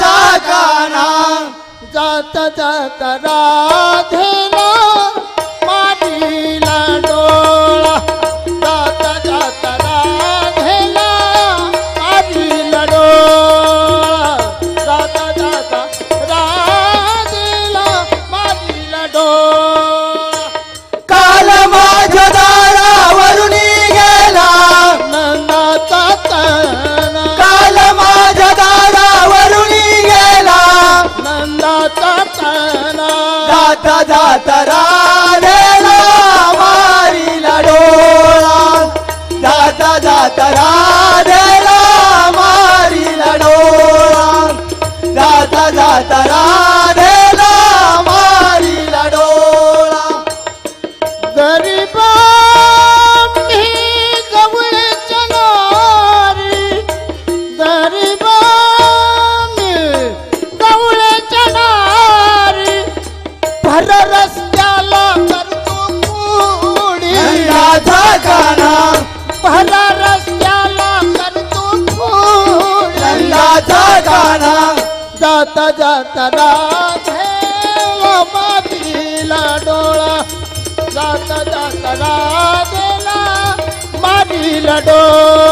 गाना जात जात राधे जाता जाता राधेला मारीला डोळा जाता जाता राधेला मारीला डोळा जाता जाता राधेला नंदाचा काना भर रस्त्याला करतो कुडी नंदाचा काना जाता जाता राधेला मारीला डोळा. जाता जाता राधेला मारीला डोळा.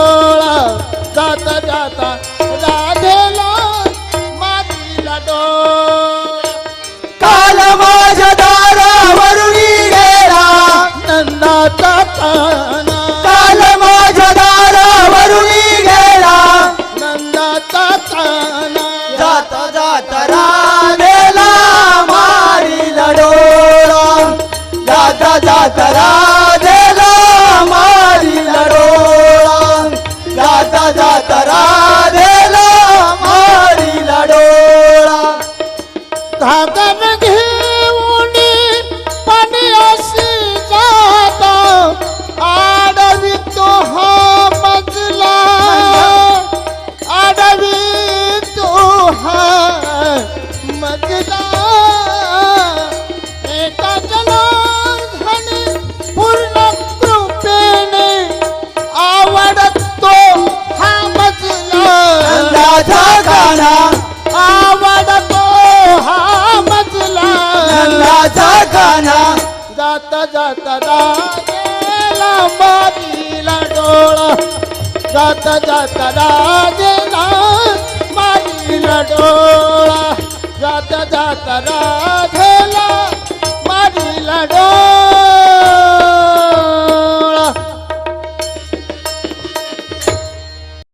जाता जाता राधेला मारीला जाता जाता राधेला मारीला डोळा घागर घेऊन पाणी अशी जाता. आडवी तो हा मजला. आडवी तो हा मजला. जाता जाता राजेला मारीला डोळा. जाता जाता राजेला मारीला डोळा. जाता जाता राधे